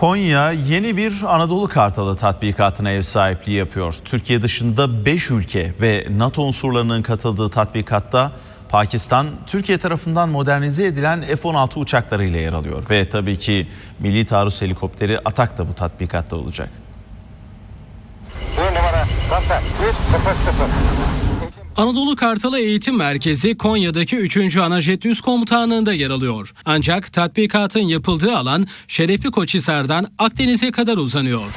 Konya yeni bir Anadolu Kartalı tatbikatına ev sahipliği yapıyor. Türkiye dışında 5 ülke ve NATO unsurlarının katıldığı tatbikatta Pakistan, Türkiye tarafından modernize edilen F-16 uçaklarıyla yer alıyor. Ve tabii ki Milli Taarruz Helikopteri Atak da bu tatbikatta olacak. Numara kontak 100. Anadolu Kartalı Eğitim Merkezi Konya'daki 3. Anajet Üst Komutanlığı'nda yer alıyor. Ancak tatbikatın yapıldığı alan Şerefli Koçhisar'dan Akdeniz'e kadar uzanıyor.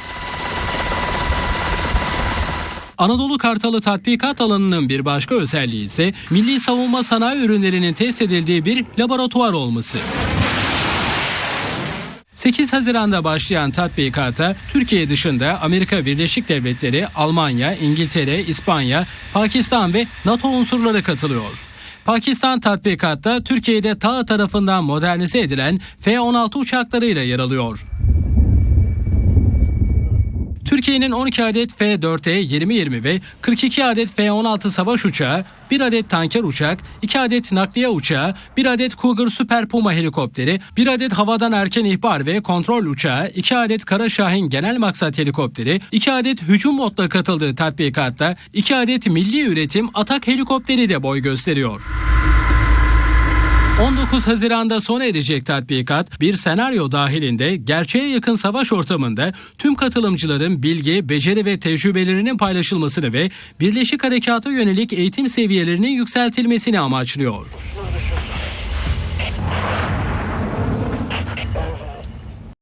Anadolu Kartalı tatbikat alanının bir başka özelliği ise milli savunma sanayi ürünlerinin test edildiği bir laboratuvar olması. 8 Haziran'da başlayan tatbikata Türkiye dışında Amerika Birleşik Devletleri, Almanya, İngiltere, İspanya, Pakistan ve NATO unsurları katılıyor. Pakistan tatbikatta Türkiye'de TAA tarafından modernize edilen F-16 uçaklarıyla yer alıyor. Türkiye'nin 12 adet F-4E 2020 ve 42 adet F-16 savaş uçağı, 1 adet tanker uçak, 2 adet nakliye uçağı, 1 adet Cougar Super Puma helikopteri, 1 adet havadan erken ihbar ve kontrol uçağı, 2 adet Kara Şahin genel maksat helikopteri, 2 adet hücum modla katıldığı tatbikatta 2 adet milli üretim atak helikopteri de boy gösteriyor. 19 Haziran'da sona erecek tatbikat bir senaryo dahilinde gerçeğe yakın savaş ortamında tüm katılımcıların bilgi, beceri ve tecrübelerinin paylaşılmasını ve Birleşik Harekat'a yönelik eğitim seviyelerinin yükseltilmesini amaçlıyor.